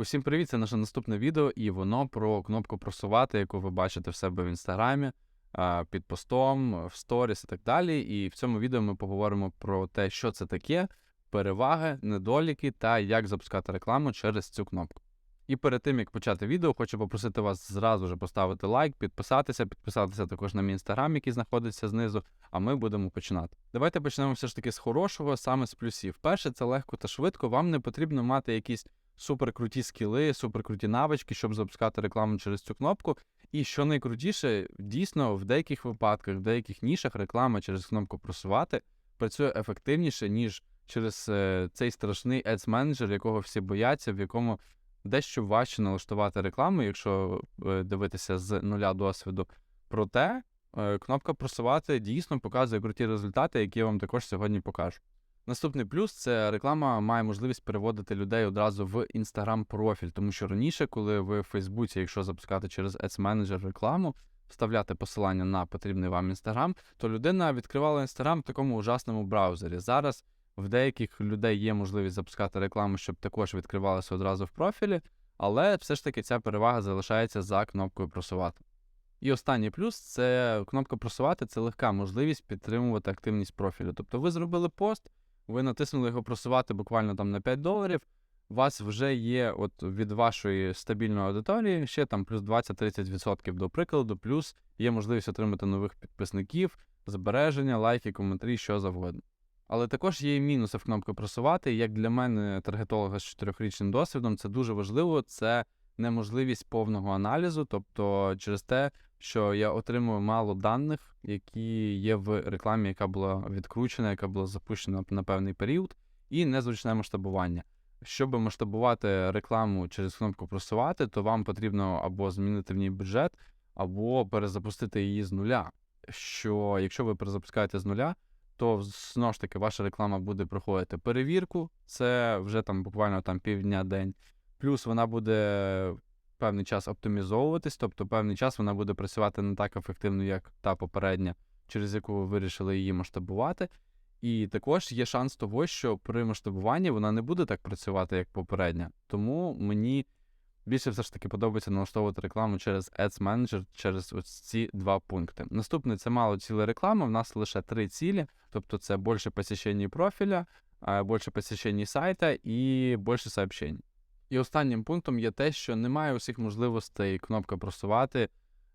Усім привіт! Це наше наступне відео, і воно про кнопку просувати, яку ви бачите в себе в інстаграмі, під постом, в сторіс і так далі. І в цьому відео ми поговоримо про те, що це таке, переваги, недоліки та як запускати рекламу через цю кнопку. І перед тим як почати відео, хочу попросити вас зразу ж поставити лайк, підписатися, підписатися також на мій інстаграм, який знаходиться знизу. А ми будемо починати. Давайте почнемо все ж таки з хорошого, саме з плюсів. Перше, це легко та швидко. Вам не потрібно мати якісь суперкруті скіли, суперкруті навички, щоб запускати рекламу через цю кнопку. І що найкрутіше, дійсно, в деяких випадках, в деяких нішах реклама через кнопку просувати працює ефективніше, ніж через е, цей страшний Ads Manager, якого всі бояться, в якому дещо важче налаштувати рекламу, якщо е, дивитися з нуля досвіду. Проте е, кнопка просувати дійсно показує круті результати, які я вам також сьогодні покажу. Наступний плюс це реклама має можливість переводити людей одразу в інстаграм профіль, тому що раніше, коли ви в Фейсбуці, якщо запускати через Ads Manager рекламу, вставляти посилання на потрібний вам інстаграм, то людина відкривала інстаграм в такому ужасному браузері. Зараз в деяких людей є можливість запускати рекламу, щоб також відкривалося одразу в профілі, але все ж таки ця перевага залишається за кнопкою просувати. І останній плюс це кнопка просувати це легка можливість підтримувати активність профілю. Тобто ви зробили пост, ви натиснули його просувати буквально там на 5 доларів. У вас вже є от від вашої стабільної аудиторії ще там плюс 20-30% до прикладу, плюс є можливість отримати нових підписників, збереження, лайки, коментарі, що завгодно. Але також є і мінуси в кнопку просувати. Як для мене, таргетолога з 4-річним досвідом, це дуже важливо. Це неможливість повного аналізу, тобто через те, що я отримую мало даних, які є в рекламі, яка була відкручена, яка була запущена на певний період, і незручне масштабування. Щоб масштабувати рекламу через кнопку просувати, то вам потрібно або змінити в ній бюджет, або перезапустити її з нуля. Що якщо ви перезапускаєте з нуля, то знову ж таки ваша реклама буде проходити перевірку, це вже там буквально там півдня день. Плюс вона буде певний час оптимізовуватись, тобто певний час вона буде працювати не так ефективно, як та попередня, через яку ви вирішили її масштабувати. І також є шанс того, що при масштабуванні вона не буде так працювати, як попередня. Тому мені більше все ж таки подобається налаштовувати рекламу через Ads Manager через ось ці два пункти. Наступний це мало ціле реклама. В нас лише три цілі, тобто це більше посещення профіля, більше посещення сайта і більше сообщень. І останнім пунктом є те, що немає усіх можливостей кнопка просувати,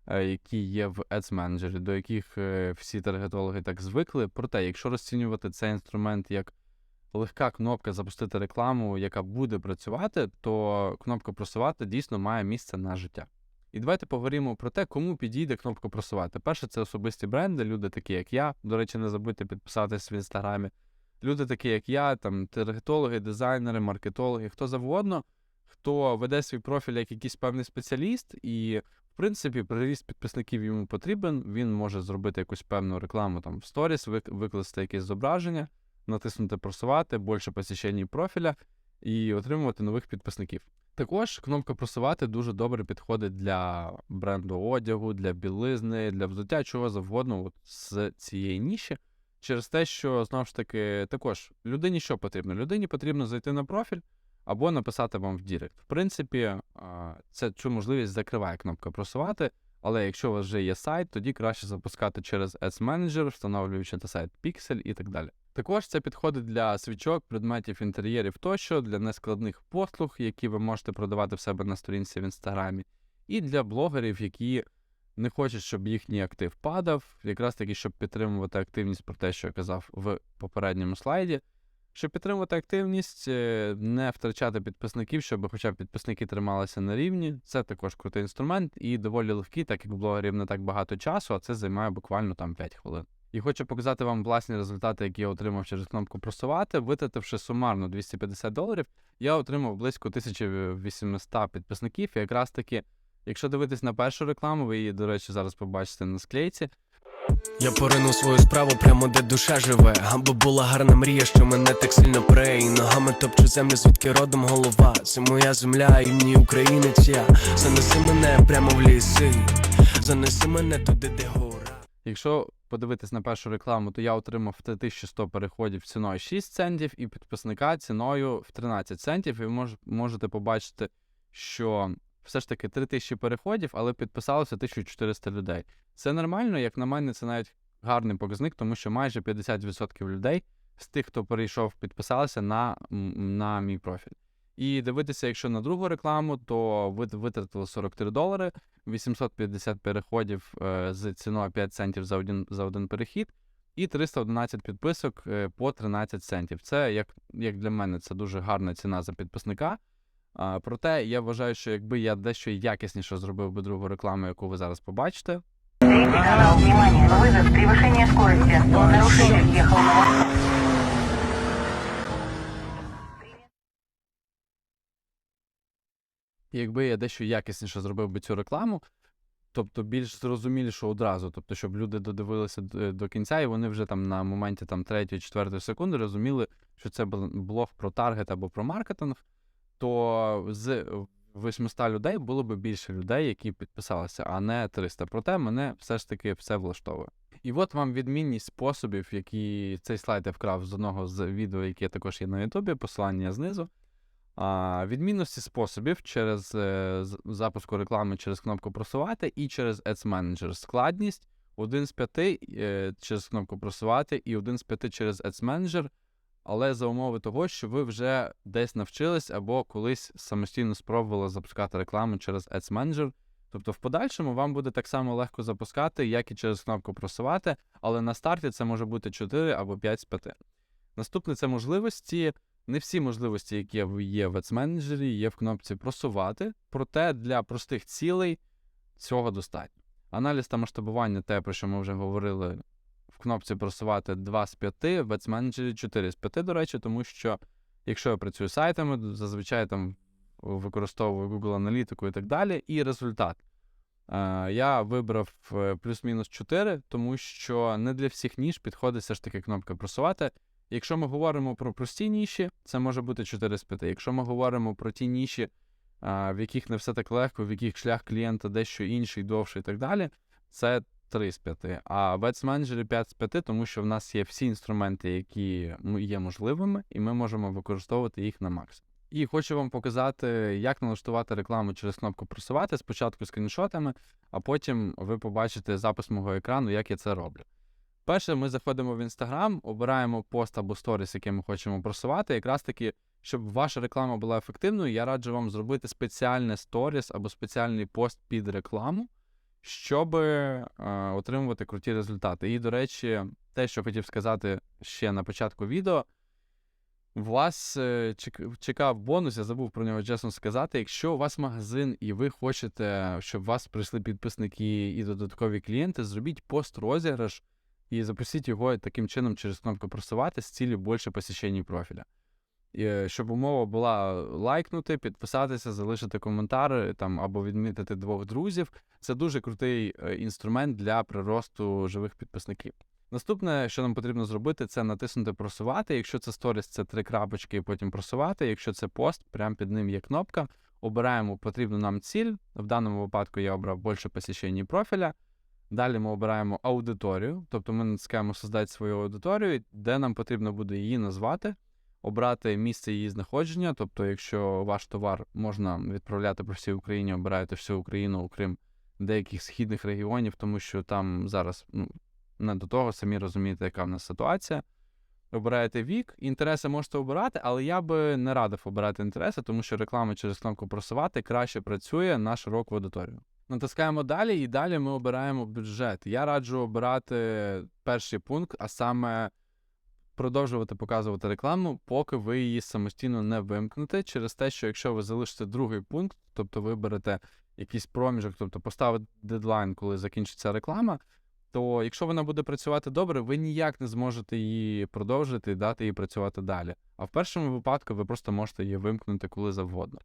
е, які є в Ads Manager, до яких е, всі таргетологи так звикли. Проте, якщо розцінювати цей інструмент як легка кнопка запустити рекламу, яка буде працювати, то кнопка просувати дійсно має місце на життя. І давайте поговоримо про те, кому підійде кнопка просувати. Перше, це особисті бренди, люди такі, як я. До речі, не забудьте підписатись в інстаграмі. Люди такі, як я, там таргетологи, дизайнери, маркетологи, хто завгодно хто веде свій профіль як якийсь певний спеціаліст, і, в принципі, приріст підписників йому потрібен. Він може зробити якусь певну рекламу там в сторіс, викласти якесь зображення, натиснути просувати, більше посічень профіля і отримувати нових підписників. Також кнопка просувати дуже добре підходить для бренду одягу, для білизни, для взуття, чого завгодно от з цієї ніші. Через те, що знову ж таки також людині що потрібно? Людині потрібно зайти на профіль, або написати вам в Дірект. В принципі, це цю можливість закриває кнопка просувати, але якщо у вас вже є сайт, тоді краще запускати через Ads Manager, встановлюючи на сайт Pixel і так далі. Також це підходить для свічок, предметів інтер'єрів тощо, для нескладних послуг, які ви можете продавати в себе на сторінці в інстаграмі, і для блогерів, які не хочуть, щоб їхній актив падав, якраз таки, щоб підтримувати активність про те, що я казав в попередньому слайді. Щоб підтримувати активність, е, не втрачати підписників, щоб хоча б підписники трималися на рівні. Це також крутий інструмент і доволі легкий, так як блогерів не так багато часу, а це займає буквально там 5 хвилин. І хочу показати вам власні результати, які я отримав через кнопку просувати. Витративши сумарно 250 доларів, я отримав близько 1800 підписників. І якраз таки, якщо дивитись на першу рекламу, ви її, до речі, зараз побачите на склейці. Я поринув свою справу прямо де душа живе. Аби була гарна мрія, що мене так сильно пре І Ногами топчу землю, звідки родом голова. Це моя земля, і ній українець я Занеси мене прямо в ліси, занеси мене туди, де гора. Якщо подивитись на першу рекламу, то я отримав 3100 переходів ціною 6 центів і підписника ціною в 13 центів. І ви можете побачити, що все ж таки 3 тисячі переходів, але підписалося 1400 людей. Це нормально, як на мене, це навіть гарний показник, тому що майже 50% людей з тих, хто перейшов, підписалися на, на мій профіль. І дивитися, якщо на другу рекламу, то ви витратили 43 долари, 850 переходів е, з ціною 5 центів за один, за один перехід, і 311 підписок е, по 13 центів. Це, як, як для мене, це дуже гарна ціна за підписника. А, проте я вважаю, що якби я дещо якісніше зробив би другу рекламу, яку ви зараз побачите, Третий канал, внимание, вызов, превышение скорости. Нарушитель въехал на вас. І якби я дещо якісніше зробив би цю рекламу, тобто більш зрозуміліше одразу, тобто, щоб люди додивилися д- до кінця, і вони вже там на моменті там третьої, четвертої секунди розуміли, що це бл- блог про таргет або про маркетинг, то з 800 людей було б більше людей, які підписалися, а не 300. Проте мене все ж таки все влаштовує. І от вам відмінність способів, які цей слайд я вкрав з одного з відео, яке також є на Ютубі, посилання знизу. А, відмінності способів через е, запуску реклами через кнопку просувати і через Ads Manager. Складність один з п'яти е, через кнопку просувати і один з п'яти через Ads Manager, але за умови того, що ви вже десь навчились або колись самостійно спробували запускати рекламу через Ads Manager. Тобто в подальшому вам буде так само легко запускати, як і через кнопку просувати, але на старті це може бути 4 або 5 з 5. Наступне це можливості. Не всі можливості, які є в Ads Manager, є в кнопці просувати, проте для простих цілей цього достатньо. Аналіз та масштабування, те, про що ми вже говорили, кнопці просувати 2 з 5, в Ads Manager 4 з 5, до речі, тому що якщо я працюю сайтами, зазвичай там використовую Google аналітику і так далі, і результат. Е, Я вибрав е, плюс-мінус 4, тому що не для всіх ніж підходить все ж таки кнопка просувати. Якщо ми говоримо про прості ніші, це може бути 4 з 5. Якщо ми говоримо про ті ніші, в яких не все так легко, в яких шлях клієнта дещо інший, довший і так далі, це 3 з 5. А в Manager 5 з 5, тому що в нас є всі інструменти, які ну, є можливими, і ми можемо використовувати їх на максимум. І хочу вам показати, як налаштувати рекламу через кнопку просувати спочатку скріншотами, а потім ви побачите запис мого екрану, як я це роблю. Перше, ми заходимо в Instagram, обираємо пост або сторіс, який ми хочемо просувати. Якраз таки, щоб ваша реклама була ефективною, я раджу вам зробити спеціальне сторіс або спеціальний пост під рекламу, щоб е, отримувати круті результати. І, до речі, те, що хотів сказати ще на початку відео, вас е, чекав бонус, я забув про нього чесно сказати. Якщо у вас магазин і ви хочете, щоб у вас прийшли підписники і додаткові клієнти, зробіть пост розіграш і запустіть його таким чином через кнопку просувати з цілі більше посещень профіля. Е, щоб умова була лайкнути, підписатися, залишити коментар е, там або відмітити двох друзів. Це дуже крутий е, інструмент для приросту живих підписників. Наступне, що нам потрібно зробити, це натиснути просувати. Якщо це сторіс, це три крапочки і потім просувати. Якщо це пост, прямо під ним є кнопка. Обираємо потрібну нам ціль. В даному випадку я обрав більше посещень профіля. Далі ми обираємо аудиторію, тобто ми натискаємо создати свою аудиторію, де нам потрібно буде її назвати, обрати місце її знаходження. Тобто, якщо ваш товар можна відправляти по всій Україні, обираєте всю Україну, окрім деяких східних регіонів, тому що там зараз ну, не до того, самі розумієте, яка в нас ситуація. Обираєте вік, інтереси можете обирати, але я би не радив обирати інтереси, тому що реклама через кнопку просувати краще працює на широку аудиторію. Натискаємо далі, і далі ми обираємо бюджет. Я раджу обирати перший пункт, а саме продовжувати показувати рекламу, поки ви її самостійно не вимкнете, через те, що якщо ви залишите другий пункт, тобто виберете якийсь проміжок, тобто поставите дедлайн, коли закінчиться реклама, то якщо вона буде працювати добре, ви ніяк не зможете її продовжити і дати їй працювати далі. А в першому випадку ви просто можете її вимкнути коли завгодно.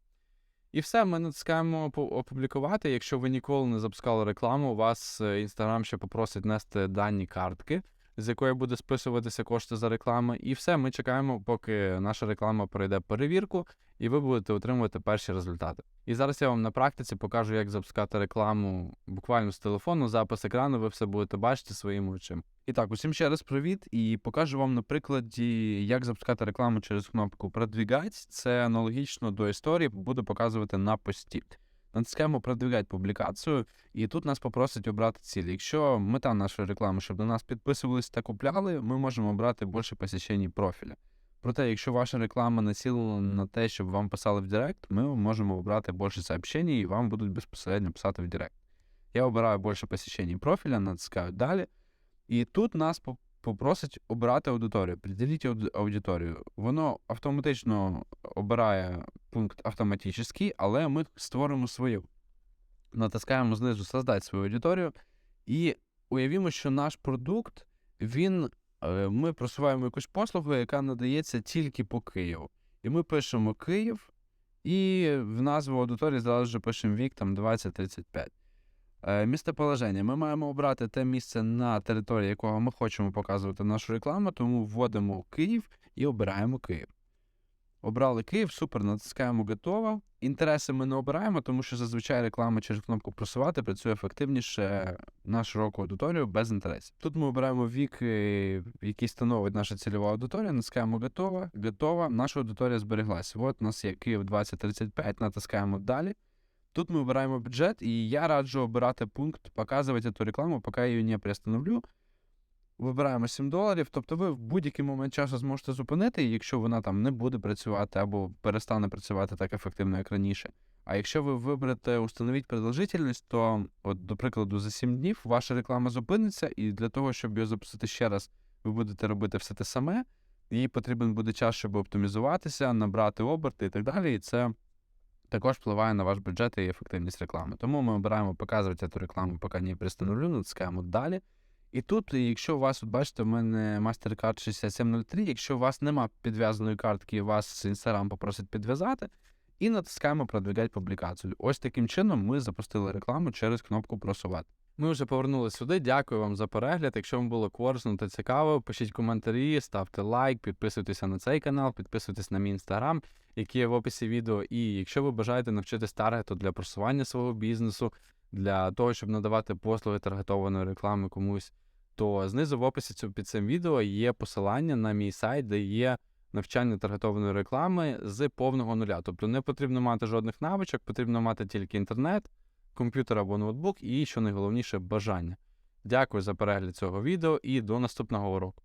І все, ми натискаємо опу- опублікувати. Якщо ви ніколи не запускали рекламу, у вас Інстаграм ще попросить нести дані картки, з якої буде списуватися кошти за рекламу. І все, ми чекаємо, поки наша реклама пройде перевірку, і ви будете отримувати перші результати. І зараз я вам на практиці покажу, як запускати рекламу буквально з телефону, запис екрану, ви все будете бачити своїми очима. І так, усім ще раз привіт, і покажу вам на прикладі, як запускати рекламу через кнопку Продвігать. Це аналогічно до історії, буду показувати на пості. Натискаємо Продвігать публікацію, і тут нас попросить обрати ціль. Якщо мета нашої реклами, щоб до нас підписувались та купляли, ми можемо обрати більше посещень профіля. Проте, якщо ваша реклама націлена на те, щоб вам писали в Директ, ми можемо обрати більше сообщень і вам будуть безпосередньо писати в Директ. Я обираю більше посещень профіля, натискаю далі. І тут нас попросить обрати аудиторію. Приділіть аудиторію. Воно автоматично обирає пункт автоматичний, але ми створимо свою. Натискаємо знизу Создати свою аудиторію. І уявімо, що наш продукт, він, е, ми просуваємо якусь послугу, яка надається тільки по Києву. І ми пишемо Київ, і в назву аудиторії зразу ж пишемо вік там 20-35. Е, Місцеположення. Ми маємо обрати те місце на території, якого ми хочемо показувати нашу рекламу, тому вводимо Київ і обираємо Київ. Обрали Київ, супер, натискаємо готово. Інтереси ми не обираємо, тому що зазвичай реклама через кнопку просувати працює ефективніше на широку аудиторію без інтересів. Тут ми обираємо вік, е, який становить наша цільова аудиторія, натискаємо готово, готово. Наша аудиторія збереглася. От у нас є Київ 2035, натискаємо далі. Тут ми обираємо бюджет, і я раджу обирати пункт показувати цю рекламу, поки я її не приостановлю. Вибираємо 7 доларів, тобто ви в будь-який момент часу зможете зупинити, якщо вона там не буде працювати або перестане працювати так ефективно, як раніше. А якщо ви виберете установіть продовжительність, то, от, до прикладу, за 7 днів ваша реклама зупиниться, і для того, щоб її запустити ще раз, ви будете робити все те саме. Їй потрібен буде час, щоб оптимізуватися, набрати оберти і так далі. І це також впливає на ваш бюджет і ефективність реклами. Тому ми обираємо показувати цю рекламу, поки не пристановлю, натискаємо далі. І тут, якщо у вас, от бачите, в мене MasterCard 6703, якщо у вас нема підв'язаної картки, вас Instagram попросить підв'язати, і натискаємо продвигати публікацію. Ось таким чином ми запустили рекламу через кнопку просувати. Ми вже повернулися сюди. Дякую вам за перегляд. Якщо вам було корисно та цікаво, пишіть коментарі, ставте лайк, підписуйтеся на цей канал, підписуйтесь на мій інстаграм, який є в описі відео. І якщо ви бажаєте навчитись таргету для просування свого бізнесу, для того, щоб надавати послуги таргетованої реклами комусь, то знизу в описі під цим відео є посилання на мій сайт, де є навчання таргетованої реклами з повного нуля. Тобто не потрібно мати жодних навичок, потрібно мати тільки інтернет, комп'ютер або ноутбук і, що найголовніше, бажання. Дякую за перегляд цього відео і до наступного уроку.